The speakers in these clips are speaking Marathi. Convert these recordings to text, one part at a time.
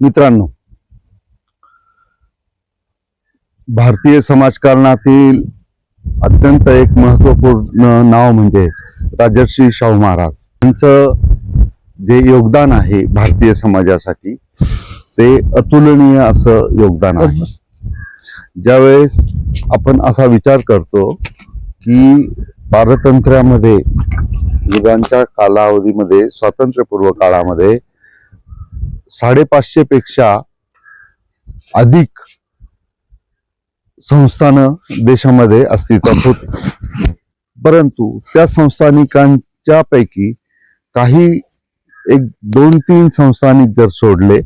मित्रांनो भारतीय समाजकारणातील अत्यंत एक महत्त्वपूर्ण नाव म्हणजे राजर्षी शाहू महाराज. यांचं जे योगदान आहे भारतीय समाजासाठी ते अतुलनीय असं योगदान आहे. ज्यावेळेस आपण असा विचार करतो की पारतंत्र्यामध्ये युगांच्या कालावधीमध्ये स्वातंत्र्यपूर्व काळामध्ये साडेपाचशे पेक्षा अधिक संस्थानं देशामध्ये अस्तित्वात होत. परंतु त्या संस्थानिकांच्या पैकी काही एक दोन तीन संस्थानिक जर सोडले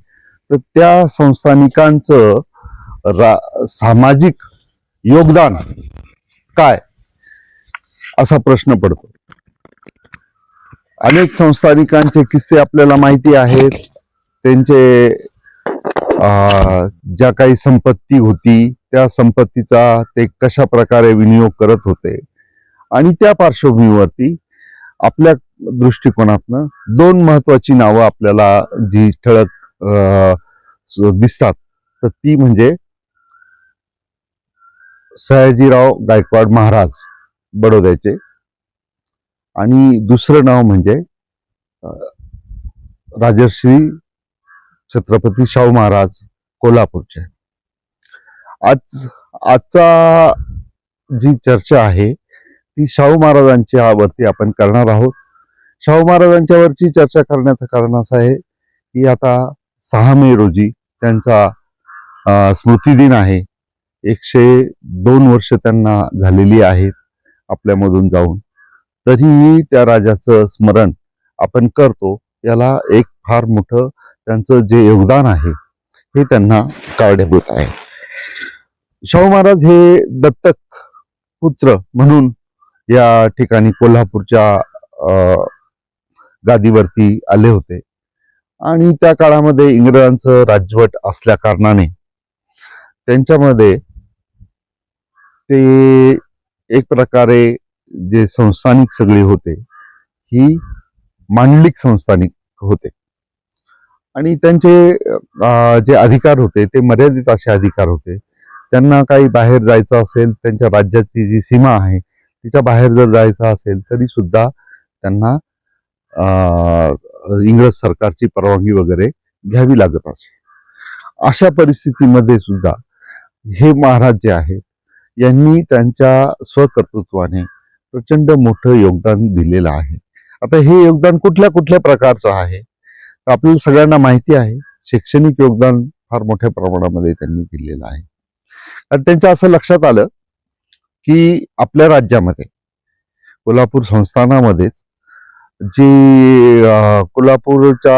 तर त्या संस्थानिकांचं रा सामाजिक योगदान काय? असा प्रश्न पडतो. अनेक संस्थानिकांचे किस्से आपल्याला माहिती आहेत. त्यांचे ज्या काही संपत्ती होती त्या संपत्तीचा ते कशा प्रकारे विनियोग करत होते? आणि त्या पार्श्वभूमीवरती आपल्या दृष्टिकोनातनं दोन महत्वाची नावं आपल्याला जी ठळक दिसतात. तर ती म्हणजे सयाजीराव गायकवाड महाराज बडोद्याचे. आणि दुसरं नाव म्हणजे राजर्षी छत्रपती शाहू महाराज कोल्हापूरचे. आज आजचा जी चर्चा आहे ती शाहू महाराजांच्यावरती आपण करणार आहोत. शाहू महाराजांच्यावरची चर्चा करण्याचं कारण असं आहे की आता सहा मे रोजी त्यांचा स्मृतिदिन आहे. एकशे दोन वर्ष त्यांना झालेली आहेत आपल्यामधून जाऊन. तरीही त्या राजाचं स्मरण आपण करतो याला एक फार मोठं त्यांचं जे योगदान आहे हे त्यांना कारणीभूत आहे. शाहू महाराज हे दत्तक पुत्र म्हणून या ठिकाणी कोल्हापूरच्या अं, गादीवरती आले होते. आणि त्या काळामध्ये इंग्रजांचं राजवट असल्या कारणाने त्यांच्यामध्ये ते एक प्रकारे जे संस्थानिक सगळे होते ही मांडलिक संस्थानिक होते. आणि त्यांचे जे अधिकार होते ते मर्यादित असे अधिकार होते. त्यांना काही बाहेर जायचं असेल त्यांच्या राज्याची जी सीमा आहे तिच्या बाहेर जर जायचं असेल तरी सुद्धा त्यांना इंग्रज सरकारची परवानगी वगैरे घ्यावी लागत असे. अशा परिस्थितीमध्ये सुद्धा हे महाराज जे आहेत यांनी त्यांच्या स्वकर्तृत्वाने प्रचंड मोठं योगदान दिलेलं आहे. आता हे योगदान कुठल्या कुठल्या प्रकारचं आहे? आपल्याला सगळ्यांना माहिती आहे शैक्षणिक योगदान फार मोठ्या प्रमाणामध्ये त्यांनी दिलेलं आहे. आणि त्यांच्या असं लक्षात आलं की आपल्या राज्यामध्ये कोल्हापूर संस्थानामध्येच जी कोल्हापूरच्या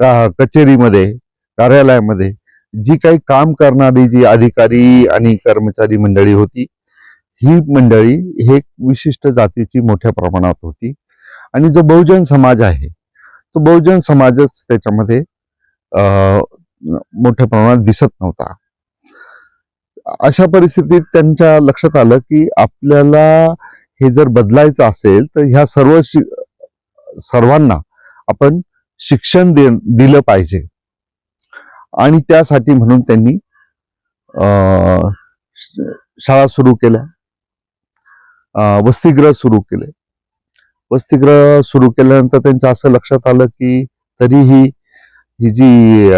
का- कचेरीमध्ये कार्यालयामध्ये जी काही काम करणारी जी अधिकारी आणि कर्मचारी मंडळी होती ही मंडळी हे एक विशिष्ट जातीची मोठ्या प्रमाणात होती. आणि जो बहुजन समाज आहे तो बहुजन समाजच त्याच्यामध्ये मोठ्या प्रमाणात दिसत नव्हता. अशा परिस्थितीत त्यांच्या लक्षात आलं की आपल्याला हे जर बदलायचं असेल तर ह्या सर्व शि- सर्वांना आपण शिक्षण दे दिलं पाहिजे. आणि त्यासाठी म्हणून त्यांनी शाळा सुरू केल्या. वसतिगृह सुरू केले. वसतिगृह सुरू केल्यानंतर त्यांच्या असं लक्षात आलं की तरीही ही जी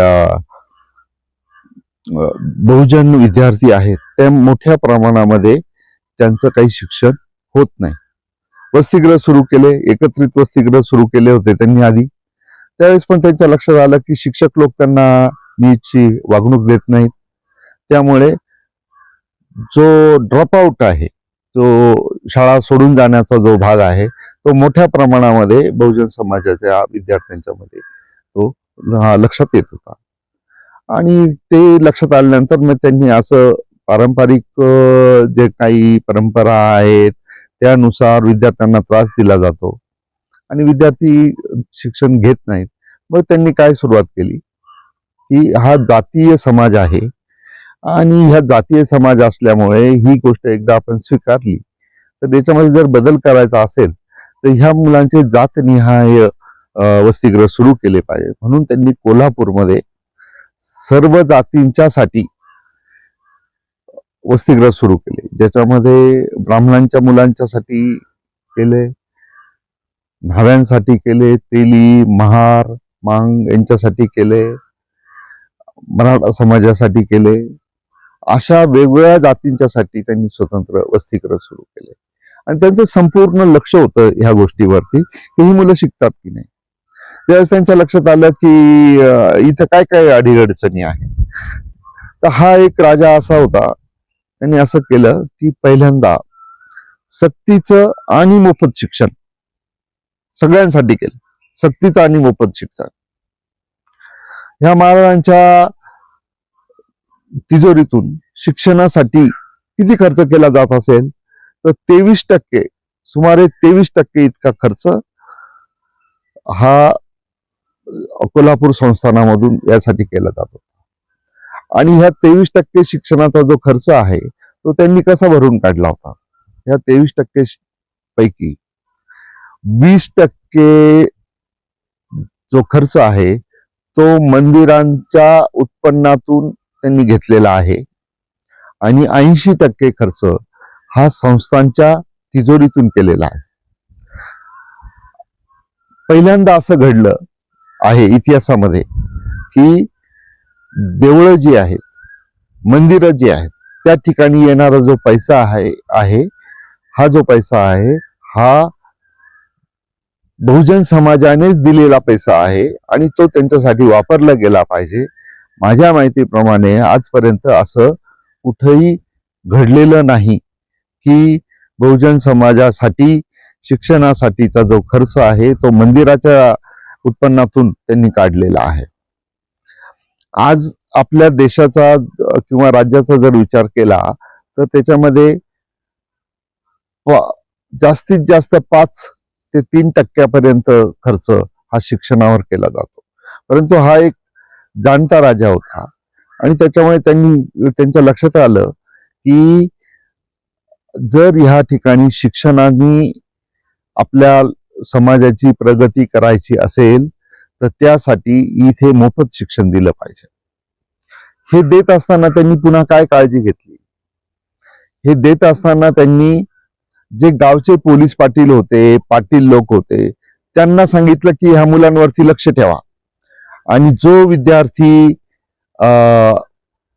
बहुजन विद्यार्थी आहेत ते मोठ्या प्रमाणामध्ये त्यांचं काही शिक्षण होत नाही. वसतिगृह सुरू केले एकत्रित वसतिगृह सुरू केले होते त्यांनी आधी. त्यावेळेस पण त्यांच्या लक्षात आलं की शिक्षक लोक त्यांना नीटची वागणूक देत नाहीत. त्यामुळे जो ड्रॉपआउट आहे जो शाळा सोडून जाण्याचा जो भाग आहे तो मोठ्या प्रमाणामध्ये बहुजन समाजाच्या विद्यार्थ्यांच्या मध्ये तो लक्षात येत होता. आणि ते लक्षात आल्यानंतर मग त्यांनी असं पारंपरिक जे काही परंपरा आहेत त्यानुसार विद्यार्थ्यांना त्रास दिला जातो. आणि विद्यार्थी शिक्षण घेत नाहीत. मग त्यांनी काय सुरुवात केली? की हा जातीय समाज आहे आणि ह्या जातीय समाज असल्यामुळे ही गोष्ट एकदा आपण स्वीकारली. तर त्याच्यामध्ये जर बदल करायचा असेल तर ह्या मुलांचे जातनिहाय वसतिग्रह वसतिगृह सुरू केले पाहिजे. म्हणून त्यांनी कोल्हापूरमध्ये सर्व जातींच्या साठी वसतिगृह सुरू केले. ज्याच्यामध्ये ब्राह्मणांच्या मुलांच्यासाठी केले न्हाव्यांसाठी केले तेली महार मांग यांच्यासाठी केले मराठा समाजासाठी केले. अशा वेगवेगळ्या जातींच्यासाठी त्यांनी स्वतंत्र वसतिगृह सुरू केले. आणि त्यांचं संपूर्ण लक्ष होतं ह्या गोष्टीवरती की ही मुलं शिकतात की नाही. त्यावेळेस त्यांच्या लक्षात आलं की इथं काय काय अडीअडचणी आहे तर हा एक राजा असा होता त्यांनी असं केलं की पहिल्यांदा सक्तीचं आणि मोफत शिक्षण सगळ्यांसाठी केलं. सक्तीचं आणि मोफत शिक्षण. ह्या महाराजांच्या तिजोरीतून शिक्षणासाठी किती खर्च केला जात असेल? तर तेवीस टक्के सुमारे तेवीस टक्के इतका खर्च हा कोल्हापूर संस्थानामधून यासाठी केला जातो आणि ह्या तेवीस टक्के शिक्षणाचा जो खर्च आहे तो त्यांनी कसा भरून काढला होता? ह्या तेवीस टक्के पैकी वीस टक्के जो खर्च आहे तो मंदिरांच्या उत्पन्नातून त्यांनी घेतलेला आहे. आणि ऐंशी टक्के खर्च हा संस्थांच्या तिजोरीतून केलेला आहे. पहिल्यांदा असं घडलं आहे इतिहासामध्ये की देवळं जी आहेत मंदिरं जी आहेत त्या ठिकाणी येणारा जो पैसा आहे आहे हा जो पैसा आहे हा बहुजन समाजानेच दिलेला पैसा आहे आणि तो त्यांच्यासाठी वापरला गेला पाहिजे. माझ्या माहितीप्रमाणे आजपर्यंत असं कुठंही घडलेलं नाही. की बहुजन समाजासाठी शिक्षणासाठीचा जो खर्च आहे तो मंदिराच्या उत्पन्नातून त्यांनी काढलेला आहे. आज आपल्या देशाचा किंवा राज्याचा जर विचार केला तर त्याच्यामध्ये जास्तीत जास्त पाच ते तीन टक्क्यापर्यंत खर्च हा शिक्षणावर केला जातो. परंतु हा एक जाणता राजा होता. आणि त्याच्यामुळे त्यांनी त्यांच्या लक्षात आलं की जर ह्या ठिकाणी शिक्षणाने आपल्या समाजाची प्रगती करायची असेल तर त्यासाठी इथे मोफत शिक्षण दिलं पाहिजे. हे देत असताना त्यांनी पुन्हा काय काळजी घेतली? हे देत असताना त्यांनी जे गावचे पोलीस पाटील होते पाटील लोक होते त्यांना सांगितलं की ह्या मुलांवरती लक्ष ठेवा. आणि जो विद्यार्थी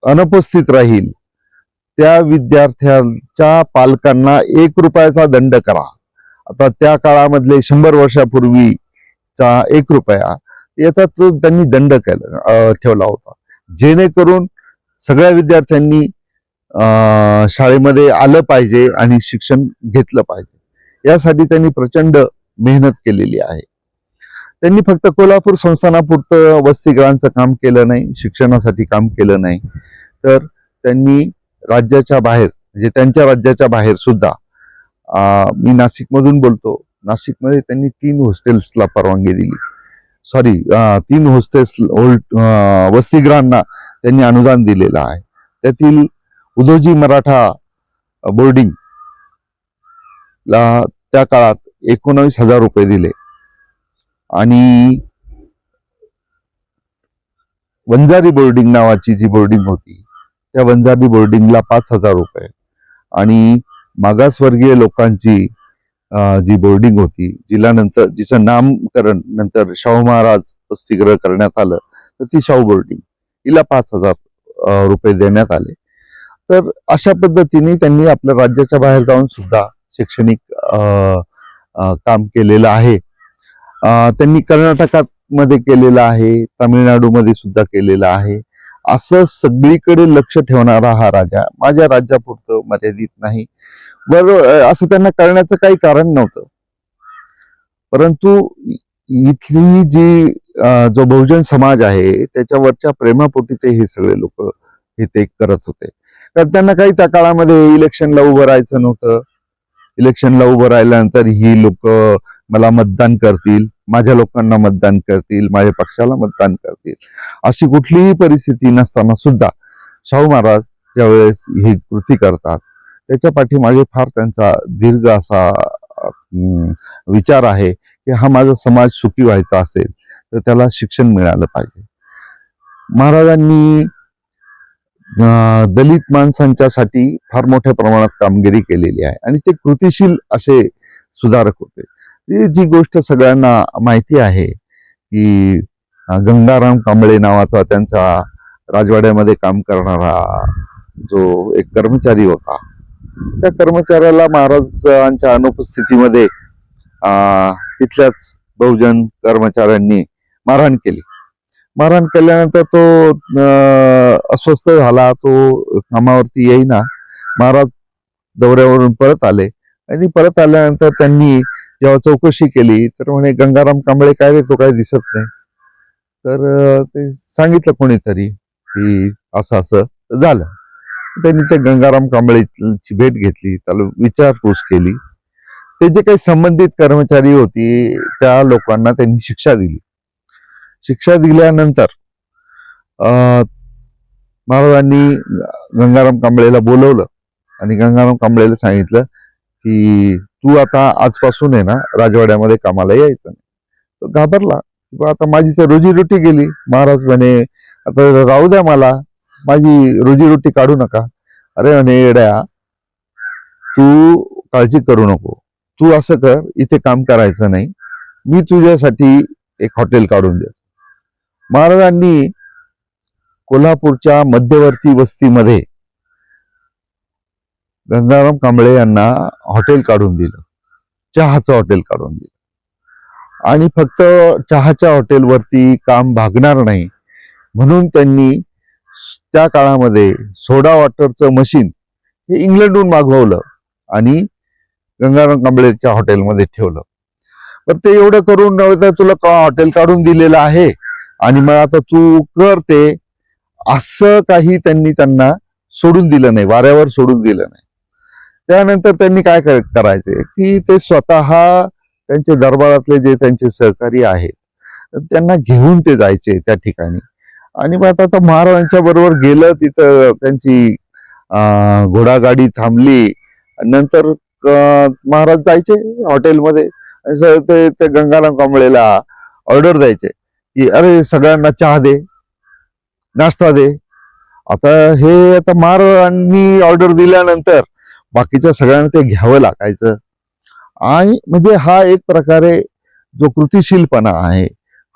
अनुपस्थित राहील त्या विद्यार्थ्यांच्या पालकांना एक रुपयाचा दंड करा. आता त्या काळामधले शंभर वर्षापूर्वीचा एक रुपया याचा तो त्यांनी दंड केला ठेवला होता. जेणेकरून सगळ्या विद्यार्थ्यांनी शाळेमध्ये आलं पाहिजे आणि शिक्षण घेतलं पाहिजे. यासाठी त्यांनी प्रचंड मेहनत केलेली आहे. त्यांनी फक्त कोल्हापूर संस्थानापुरतं वसतिगृहांचं काम केलं नाही शिक्षणासाठी काम केलं नाही. तर त्यांनी राज्याच्या बाहेर म्हणजे त्यांच्या राज्याच्या बाहेर सुद्धा मी नाशिकमधून बोलतो. नाशिकमध्ये त्यांनी तीन हॉस्टेल्सला परवानगी दिली. सॉरी तीन हॉस्टेल्स वसतिगृहांना त्यांनी अनुदान दिलेलं आहे. त्यातील उदोजी मराठा बोर्डिंग ला त्या काळात एकोणावीस हजार रुपये दिले. आणि वंजारी बोर्डिंग नावाची जी बोर्डिंग होती त्या वंजारी बोर्डिंगला पाच हजार रुपये. आणि मागासवर्गीय लोकांची जी बोर्डिंग होती जिला नंतर जिचं नामकरण नंतर शाहू महाराज वसतिगृह करण्यात आलं तर ती शाहू बोर्डिंग हिला पाच हजार रुपये देण्यात आले. तर अशा पद्धतीने त्यांनी आपल्या राज्याच्या बाहेर जाऊन सुद्धा शैक्षणिक काम केलेलं आहे. त्यांनी कर्नाटकात मध्ये केलेलं आहे तामिळनाडूमध्ये सुद्धा केलेलं आहे. असं सगळीकडे लक्ष ठेवणारा हा राजा माझ्या राज्यापुरतं मर्यादित नाही. बरोबर असं त्यांना करण्याचं काही कारण नव्हतं. परंतु इथली जी जो बहुजन समाज आहे त्याच्यावरच्या प्रेमापोटी ते हे सगळे लोक हे ते करत होते. कारण त्यांना काही त्या काळामध्ये इलेक्शनला उभं राहायचं नव्हतं. इलेक्शनला उभं राहिल्यानंतर ही लोक मला मतदान करतील. माझ्या लोकांना मतदान करतील माझ्या पक्षाला मतदान करतील. अशी कुठलीही परिस्थिती नसताना सुद्धा शाहू महाराज ज्यावेळेस ही कृती करतात त्याच्या पाठीमागे फार त्यांचा दीर्घ असा विचार आहे की हा माझा समाज सुखी व्हायचा असेल तर त्याला शिक्षण मिळालं पाहिजे. महाराजांनी दलित माणसांच्यासाठी फार मोठ्या प्रमाणात कामगिरी केलेली आहे आणि ते कृतिशील असे सुधारक होते. जी गोष्ट सगळ्यांना माहिती आहे की गंगाराम कांबळे नावाचा त्यांचा राजवाड्यामध्ये काम करणारा जो एक कर्मचारी होता त्या कर्मचाऱ्याला महाराजांच्या अनुपस्थितीमध्ये तिथल्याच बहुजन कर्मचाऱ्यांनी मारहाण केली. मारहाण केल्यानंतर तो अस्वस्थ झाला तो कामावरती येईना. महाराज दौऱ्यावरून परत आले आणि परत आल्यानंतर त्यांनी जेव्हा चौकशी केली तर म्हणे गंगाराम कांबळे काय रे तो काय दिसत नाही. तर ते सांगितलं कोणीतरी की असं असं झालं. त्यांनी त्या गंगाराम कांबळेची भेट घेतली त्याला विचारपूस केली. ते जे काही संबंधित कर्मचारी होती त्या लोकांना त्यांनी शिक्षा दिली. शिक्षा दिल्यानंतर महाराजांनी गंगाराम कांबळेला बोलवलं आणि गंगाराम कांबळेला सांगितलं की तू आता आजपासून आहे ना राजवाड्यामध्ये कामाला यायचं नाही. तो घाबरला. आता माझी तर रोजीरोटी गेली. महाराज म्हणे आता राहू द्या मला. माझी रोजीरोटी काढू नका. अरे म्हणे येड्या तू काळजी करू नको. तू असं कर इथे काम करायचं नाही. मी तुझ्यासाठी एक हॉटेल काढून दे महाराजांनी कोल्हापूरच्या मध्यवर्ती वस्तीमध्ये गंगाराम कांबळे यांना हॉटेल काढून दिलं. चहाचं हॉटेल काढून दिलं. आणि फक्त चहाच्या हॉटेलवरती काम भागणार नाही म्हणून त्यांनी त्या काळामध्ये सोडा वॉटरचं मशीन हे इंग्लंडहून मागवलं आणि गंगाराम कांबळेच्या हॉटेलमध्ये ठेवलं. पण ते एवढं करून नव्हतं तुला का हॉटेल काढून दिलेलं आहे आणि मग आता तू कर ते. असं काही त्यांनी त्यांना सोडून दिलं नाही वाऱ्यावर सोडून दिलं नाही. त्यानंतर त्यांनी काय करायचे? की ते स्वतः त्यांचे दरबारातले जे त्यांचे सहकारी आहेत त्यांना घेऊन ते जायचे त्या ठिकाणी. आणि मग आता महाराजांच्या बरोबर गेलं तिथं त्यांची घोडागाडी थांबली. नंतर महाराज जायचे हॉटेलमध्ये. ते ते गंगाराम कांबळेला ऑर्डर द्यायचे. की अरे सगळ्यांना चहा दे नाश्ता दे. आता हे आता महाराजांनी ऑर्डर दिल्यानंतर बाकीच्या सगळ्यांना ते घ्यावं लागायचं. आणि म्हणजे हा एक प्रकारे जो कृतिशीलपणा आहे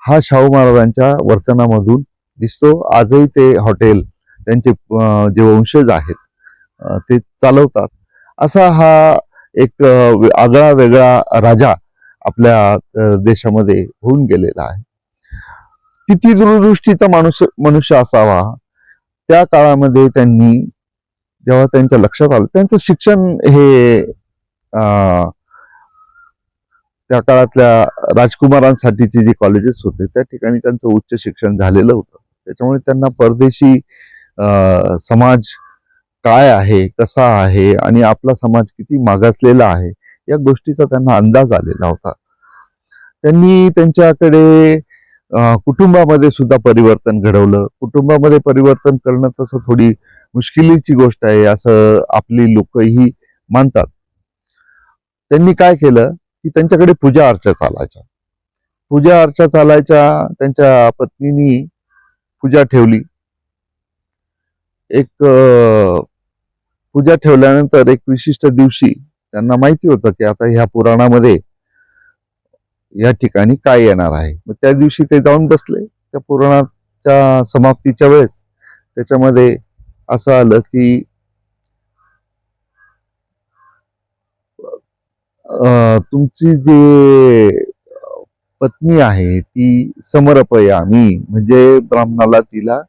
हा शाहू महाराजांच्या वर्तनामधून दिसतो. आजही ते हॉटेल त्यांचे जे वंशज आहेत ते चालवतात. असा हा एक आगळा वेगळा राजा आपल्या देशामध्ये होऊन गेलेला आहे. किती दूरदृष्टीचा माणूस मनुष्य असावा त्या काळामध्ये त्यांनी जेव्हा त्यांच्या लक्षात आलं त्यांचं शिक्षण हे त्या काळातल्या राजकुमारांसाठीचे जे कॉलेजेस होते त्या ठिकाणी त्यांचं उच्च शिक्षण झालेलं होतं. त्याच्यामुळे त्यांना परदेशी समाज काय आहे कसा आहे आणि आपला समाज किती मागासलेला आहे या गोष्टीचा त्यांना अंदाज आलेला होता. त्यांनी त्यांच्याकडे कुटुंबामध्ये सुद्धा परिवर्तन घडवलं. कुटुंबामध्ये परिवर्तन करणं तसं थोडी मुश्किलीची गोष्ट आहे असं आपली लोकही मानतात. त्यांनी काय केलं? की त्यांच्याकडे पूजा अर्चा चालायच्या पूजा अर्चा चालायच्या त्यांच्या पत्नीनी पूजा ठेवली. एक पूजा ठेवल्यानंतर एक विशिष्ट दिवशी त्यांना माहिती होतं की आता ह्या पुराणामध्ये या ठिकाणी काय येणार आहे. मग त्या दिवशी ते जाऊन बसले. त्या पुराणाच्या समाप्तीच्या वेळेस त्याच्यामध्ये असं आलं की अं, तुमची जे पत्नी आहे ती समर्पयामी म्हणजे ब्राह्मणाला तिला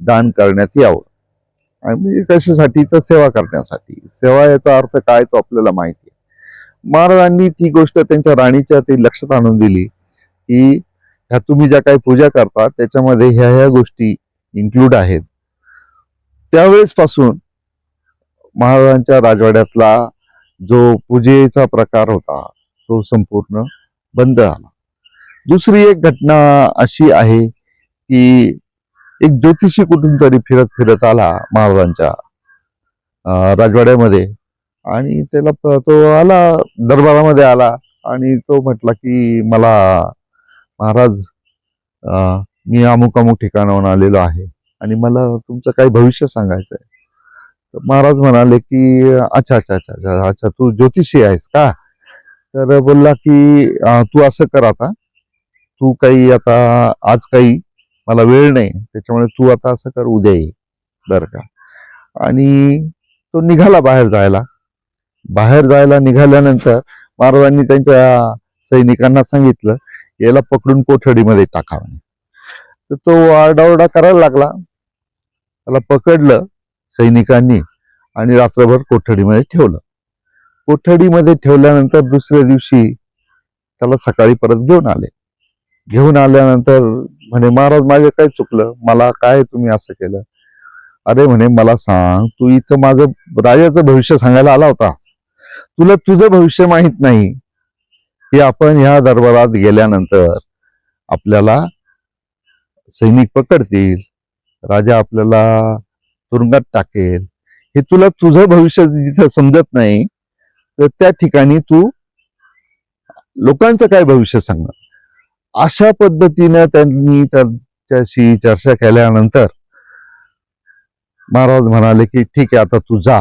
दान करण्यात यावं आणि म्हणजे कशासाठी? तर सेवा करण्यासाठी. सेवा याचा अर्थ काय तो आपल्याला माहिती आहे. महाराजांनी ती गोष्ट त्यांच्या राणीच्या ते लक्षात आणून दिली की ह्या तुम्ही ज्या काही पूजा करता त्याच्यामध्ये ह्या ह्या गोष्टी इन्क्लूड आहेत. त्यावेळेस पासून महाराजांच्या राजवाड्यातला जो पूजेचा प्रकार होता तो संपूर्ण बंद झाला. दुसरी एक घटना अशी आहे की एक ज्योतिषी कुठून तरी फिरत फिरत आला महाराजांच्या राजवाड्यामध्ये आणि त्याला तो आला दरबारामध्ये आला आणि तो म्हटला की मला महाराज मी अमुक अमुक ठिकाणाहून आलेलो आहे. आणि मला तुमचं काही भविष्य सांगायचं आहे तर महाराज म्हणाले की अच्छा अच्छा अच्छा अच्छा अच्छा तू ज्योतिषी आहेस का? तर बोलला की तू असं कर आता. तू काही आता आज काही मला वेळ नाही. त्याच्यामुळे तू आता असं कर उद्या ये. बरं का. आणि तो निघाला बाहेर जायला. बाहेर जायला निघाल्यानंतर महाराजांनी त्यांच्या सैनिकांना सांगितलं याला पकडून कोठडीमध्ये टाकावं तर तो आरडाओरडा करायला लागला. त्याला पकडलं सैनिकांनी आणि रात्रभर कोठडीमध्ये ठेवलं. कोठडीमध्ये ठेवल्यानंतर दुसऱ्या दिवशी त्याला सकाळी परत घेऊन आले. घेऊन आल्यानंतर म्हणे महाराज माझे काय चुकलं? मला काय तुम्ही असं केलं? अरे म्हणे मला सांग तू इथं माझं राजाचं भविष्य सांगायला आला होता. तुला तुझं भविष्य माहीत नाही. की आपण ह्या दरबारात गेल्यानंतर आपल्याला सैनिक पकडतील. राजा आपल्याला तुरुंगात टाकेल. हे तुला तुझं भविष्य जिथं समजत नाही तर त्या ठिकाणी तू लोकांचं काय भविष्य सांगणार? अशा पद्धतीनं त्यांनी त्यांच्याशी चर्चा केल्यानंतर महाराज म्हणाले की ठीक आहे आता तू जा.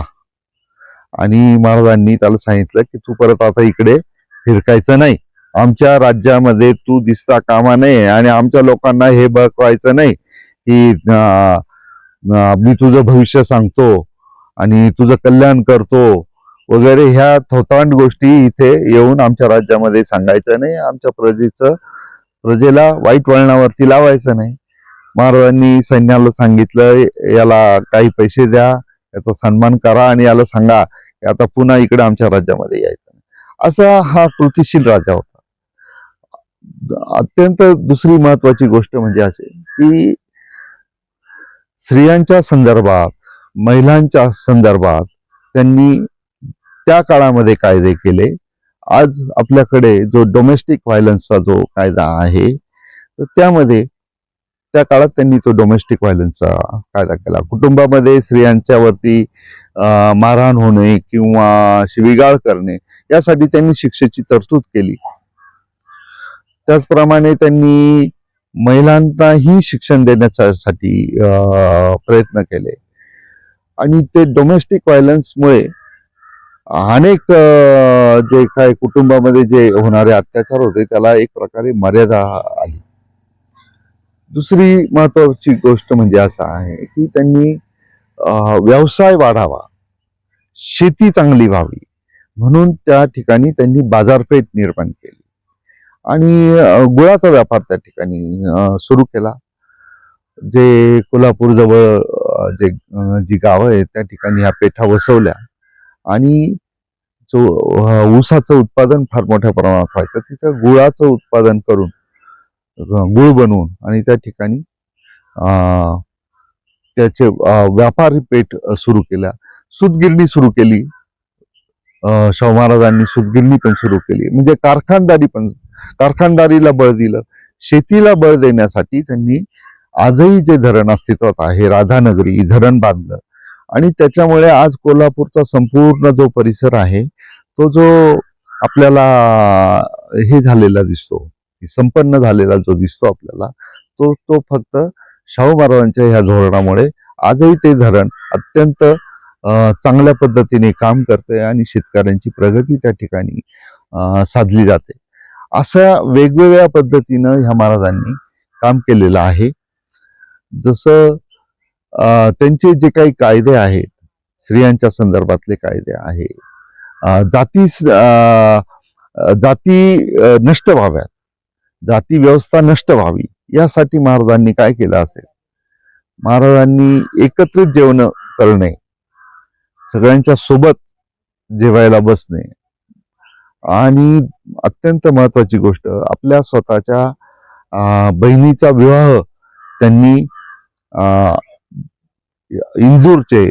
आणि महाराजांनी त्याला सांगितलं की तू परत आता इकडे फिरकायचं नाही. आमच्या राज्यामध्ये तू दिसता कामा नये आणि आमच्या लोकांना हे बघवायचं नाही. की मी तुझं भविष्य सांगतो आणि तुझं कल्याण करतो वगैरे ह्या थोतांड गोष्टी इथे येऊन आमच्या राज्यामध्ये सांगायचं नाही. आमच्या प्रजेचं प्रजेला वाईट वळणावरती लावायचं नाही. महाराजांनी सैन्याला सांगितलं याला काही पैसे द्या याचा सन्मान करा आणि याला सांगा की आता पुन्हा इकडे आमच्या राज्यामध्ये यायचं नाही. असा हा कृतिशील राजा होता. अत्यंत दुसरी महत्वाची गोष्ट म्हणजे अशी की स्त्रियांच्या संदर्भात महिलांच्या संदर्भात त्यांनी त्या काळामध्ये कायदे केले. आज आपल्याकडे जो डोमेस्टिक व्हायलन्सचा जो कायदा आहे तर त्यामध्ये त्या काळात त्यांनी तो डोमेस्टिक व्हायलन्सचा कायदा केला. कुटुंबामध्ये स्त्रियांच्यावरती मारहाण होणे किंवा शिवीगाळ करणे यासाठी त्यांनी शिक्षेची तरतूद केली. त्याचप्रमाणे त्यांनी महिलांनाही शिक्षण देण्यासाठी प्रयत्न केले. आणि ते डोमेस्टिक व्हायलन्समुळे अनेक जे काय कुटुंबामध्ये जे होणारे अत्याचार होते त्याला एक प्रकारे मर्यादा आली. दुसरी महत्वाची गोष्ट म्हणजे असं आहे की त्यांनी व्यवसाय वाढावा. शेती चांगली व्हावी. म्हणून त्या ठिकाणी त्यांनी बाजारपेठ निर्माण केली. आणि गुळाचा व्यापार त्या ठिकाणी सुरू केला. जे कोल्हापूर जवळ जे जी गावं आहेत त्या ठिकाणी ह्या पेठा वसवल्या. आणि जो ऊसाचं उत्पादन फार मोठ्या प्रमाणात व्हायचं तिथं गुळाचं उत्पादन करून गुळ बनवून आणि त्या ठिकाणी त्याचे व्यापारी पेठ सुरू केल्या. सुतगिरणी सुरू केली. शाहू महाराजांनी सुतगिरणी पण सुरू केली. म्हणजे कारखानदारी पण कारखानदारीला बळ दिलं. शेतीला बळ देण्यासाठी त्यांनी आजही जे धरण अस्तित्वात आहे राधानगरी धरण बांधलं. आणि त्याच्यामुळे आज कोल्हापूरचा संपूर्ण जो परिसर आहे तो जो आपल्याला हे झालेला दिसतो संपन्न झालेला जो दिसतो आपल्याला तो तो फक्त शाहू महाराजांच्या ह्या धोरणामुळे आजही ते धरण अत्यंत चांगल्या पद्धतीने काम करते आणि शेतकऱ्यांची प्रगती त्या ठिकाणी साधली जाते. अशा वेगवेगळ्या पद्धतीनं ह्या महाराजांनी काम केलेलं आहे. जसं त्यांचे जे काही कायदे आहेत स्त्रियांच्या संदर्भातले कायदे आहे जाती जाती नष्ट व्हाव्यात जाती व्यवस्था नष्ट व्हावी यासाठी महाराजांनी काय केलं असेल? महाराजांनी एकत्रित जेवण करणे सगळ्यांच्या सोबत जेवायला बसणे आणि अत्यंत महत्वाची गोष्ट आपल्या स्वतःच्या बहिणीचा विवाह त्यांनी इंदूरचे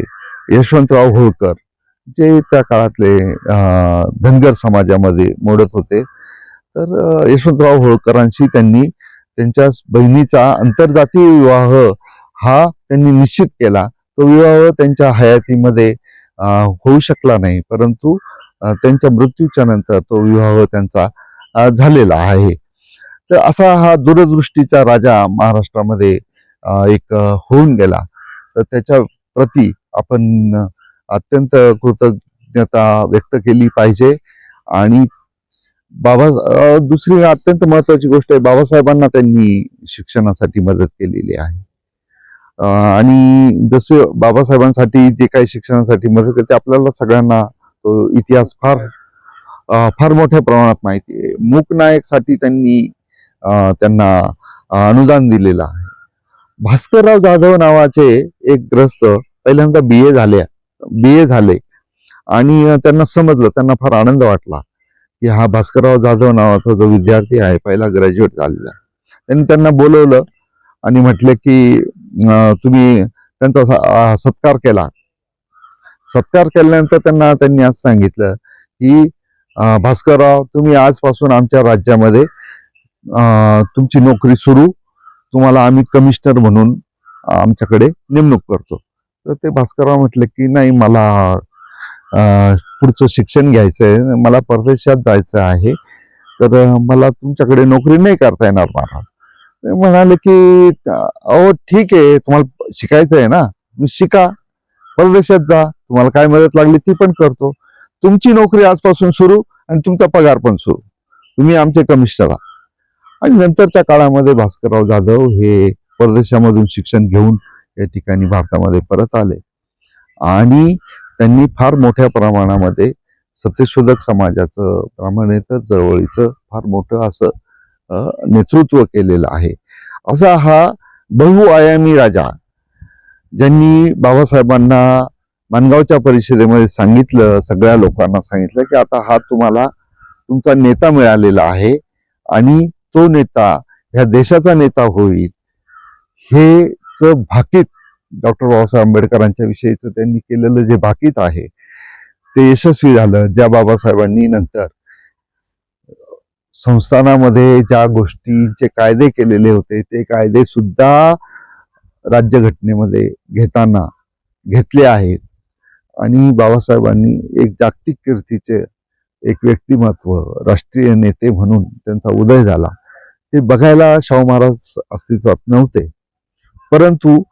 यशवंतराव होळकर जे त्या काळातले धनगर समाजामध्ये मोडत होते. तर यशवंतराव होळकरांशी त्यांनी त्यांच्या बहिणीचा आंतरजातीय विवाह हा त्यांनी निश्चित केला. तो विवाह त्यांच्या हयातीमध्ये होऊ शकला नाही. परंतु त्यांच्या मृत्यूच्या नंतर तो विवाह त्यांचा झालेला आहे. तर असा हा दूरदृष्टीचा राजा महाराष्ट्रामध्ये एक होऊन गेला. तर त्याच्या प्रती आपण अत्यंत कृतज्ञता व्यक्त केली पाहिजे. आणि बाबा दुसरी अत्यंत महत्वाची गोष्ट आहे बाबासाहेबांना त्यांनी शिक्षणासाठी मदत केलेली आहे. आणि जसे बाबासाहेबांसाठी जे काही शिक्षणासाठी मदत करते आपल्याला सगळ्यांना तो इतिहास फार फार मोठ्या प्रमाणात माहिती आहे. मूकनायकसाठी त्यांनी त्यांना अनुदान दिलेलं आहे. भास्करराव जाधव नावाचे एक ग्रस्त पहिल्यांदा बी ए झाले बी ए झाले. आणि त्यांना समजलं त्यांना फार आनंद वाटला की हा भास्करराव जाधव नावाचा जो विद्यार्थी आहे पहिला ग्रॅज्युएट झालेला त्यांनी त्यांना बोलवलं आणि म्हटले की तुम्ही त्यांचा सत्कार केला. सत्कार केल्यानंतर त्यांना त्यांनी आज सांगितलं की भास्करराव तुम्ही आजपासून आमच्या राज्यामध्ये तुमची नोकरी सुरू. तुम्हाला आम्ही कमिशनर म्हणून आमच्याकडे नेमणूक करतो. तर ते भास्करराव म्हटले की नाही मला पुढचं शिक्षण घ्यायचं आहे मला परदेशात जायचं आहे. तर मला तुमच्याकडे नोकरी नाही करता येणार मला. म्हणाले की अहो ठीक आहे. तुम्हाला शिकायचं आहे ना. तुम्ही शिका. परदेशात जा तुम्हाला काय मदत लागली ती पण करतो. तुमची नोकरी आजपासून सुरू आणि तुमचा पगार पण सुरू. तुम्ही आमचे कमिशनर आहात आणि नंतरच्या काळामध्ये भास्करराव जाधव हे परदेशामधून शिक्षण घेऊन या ठिकाणी भारतामध्ये परत आले. आणि त्यांनी फार मोठ्या प्रमाणामध्ये सत्यशोधक समाजाचं ब्राह्मणेतर चळवळीचं फार मोठं असं नेतृत्व केलेलं आहे. असा हा बहुआयामी राजा ज्यांनी बाबासाहेबांना मानगावच्या परिषदेमध्ये सांगितलं सगळ्या लोकांना सांगितलं की आता हा तुम्हाला तुमचा नेता मिळालेला आहे आणि तो नेता ह्या देशाचा नेता होईल. हे च भाकीत डॉक्टर बाबासाहेब आंबेडकरांच्या विषयीचं त्यांनी केलेलं जे भाकीत आहे ते यशस्वी झालं ज्या बाबासाहेबांनी नंतर संस्थानामध्ये ज्या गोष्टींचे कायदे केलेले होते ते कायदे सुद्धा राज्यघटनेमध्ये घेताना घेतले आहेत. आणि बाबासाहेबांनी एक जागतिक कीर्तीचे एक व्यक्तिमत्व राष्ट्रीय नेते म्हणून त्यांचा उदय झाला. ते बघायला शाहू महाराज अस्तित्वात नव्हते. परंतु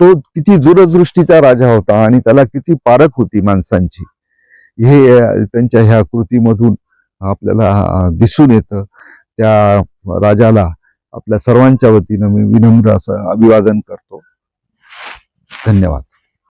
तो किती दूरदृष्टीचा राजा होता आणि त्याला किती पारख होती माणसांची हे त्यांच्या ह्या कृतीमधून आपल्याला दिसून येतं. त्या राजाला आपल्या सर्वांच्या वतीनं मी विनम्र असं अभिवादन करतो. धन्यवाद.